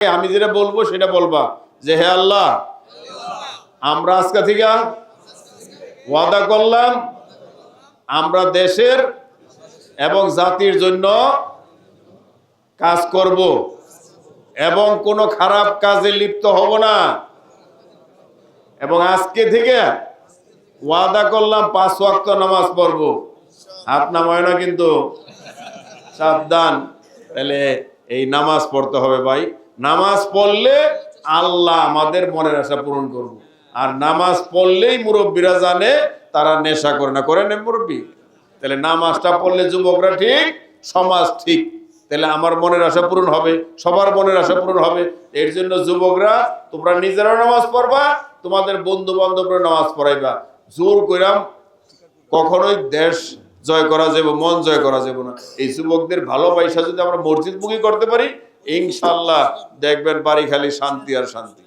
আমি যেটা বলব, সেটা বলবা যে, হে আল্লাহ, আমরা আজকে থেকে ওয়াদা করলাম, আমরা দেশের এবং জাতির জন্য কাজ করব এবং কোনো খারাপ কাজে লিপ্ত হব না। এবং আজকে থেকে ওয়াদা করলাম, পাঁচ ওয়াক্ত নামাজ পড়ব। হাত নামায় না কিন্তু, সাবধান। তাহলে এই নামাজ পড়তে হবে ভাই। নামাজ পড়লে আল্লাহ আমাদের মনের আশা পূরণ করব। আর নামাজ পড়লেই মুরব্বীরা জানে, তারা নেশা করে না। করে না মুরব্বী? তাহলে নামাজটা পড়লে যুবকরা ঠিক, সমাজ ঠিক। তাহলে আমার মনের আশা পূরণ হবে, সবার মনের আশা পূরণ হবে। এর জন্য যুবকরা, তোমরা নিজেরাও নামাজ পড়বা, তোমাদের বন্ধু বান্ধবরা নামাজ পড়াইবা। জোর কইরাম, কখনোই দেশ জয় করা যাবে মন জয় করা যাবে না। এই যুবকদের ভালোবাসা যদি আমরা মসজিদ মুখী করতে পারি ইনশাল্লাহ দেখবেন বাড়ি খালি শান্তি আর শান্তি।